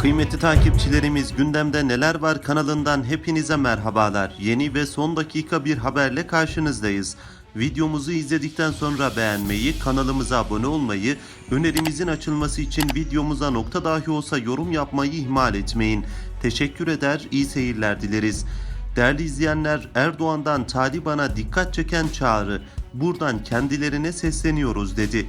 Kıymetli takipçilerimiz gündemde neler var kanalından hepinize merhabalar. Yeni ve son dakika bir haberle karşınızdayız. Videomuzu izledikten sonra beğenmeyi, kanalımıza abone olmayı, önerimizin açılması için videomuza nokta dahi olsa yorum yapmayı ihmal etmeyin. Teşekkür eder, iyi seyirler dileriz. Değerli izleyenler, Erdoğan'dan Taliban'a dikkat çeken çağrı, buradan kendilerine sesleniyoruz dedi.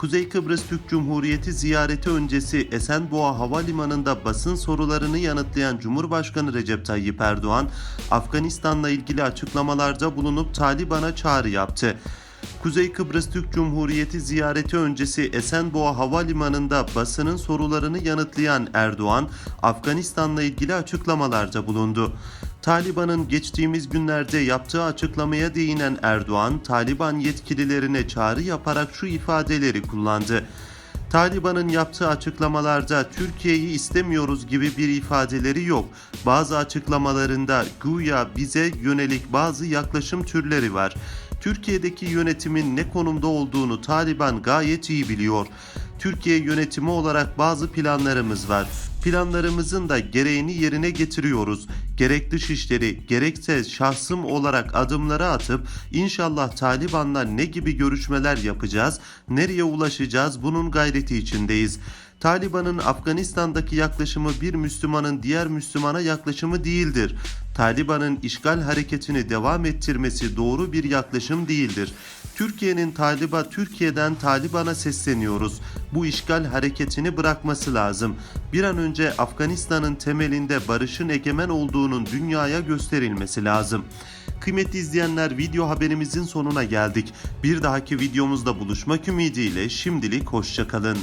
Kuzey Kıbrıs Türk Cumhuriyeti ziyareti öncesi Esenboğa Havalimanı'nda basın sorularını yanıtlayan Cumhurbaşkanı Recep Tayyip Erdoğan, Afganistan'la ilgili açıklamalarda bulunup Taliban'a çağrı yaptı. Kuzey Kıbrıs Türk Cumhuriyeti ziyareti öncesi Esenboğa Havalimanı'nda basının sorularını yanıtlayan Erdoğan, Afganistan'la ilgili açıklamalarda bulundu. Taliban'ın geçtiğimiz günlerde yaptığı açıklamaya değinen Erdoğan, Taliban yetkililerine çağrı yaparak şu ifadeleri kullandı. Taliban'ın yaptığı açıklamalarda Türkiye'yi istemiyoruz gibi bir ifadeleri yok. Bazı açıklamalarında güya bize yönelik bazı yaklaşım türleri var. Türkiye'deki yönetimin ne konumda olduğunu Taliban gayet iyi biliyor. Türkiye yönetimi olarak bazı planlarımız var. Planlarımızın da gereğini yerine getiriyoruz. Gerek dışişleri gerekse şahsım olarak adımları atıp inşallah Taliban'la ne gibi görüşmeler yapacağız, nereye ulaşacağız bunun gayreti içindeyiz. Taliban'ın Afganistan'daki yaklaşımı bir Müslümanın diğer Müslümana yaklaşımı değildir. Taliban'ın işgal hareketini devam ettirmesi doğru bir yaklaşım değildir. Türkiye'nin Taliba Türkiye'den Taliban'a sesleniyoruz. Bu işgal hareketini bırakması lazım. Bir an önce Afganistan'ın temelinde barışın egemen olduğunun dünyaya gösterilmesi lazım. Kıymetli izleyenler video haberimizin sonuna geldik. Bir dahaki videomuzda buluşmak ümidiyle şimdilik hoşçakalın.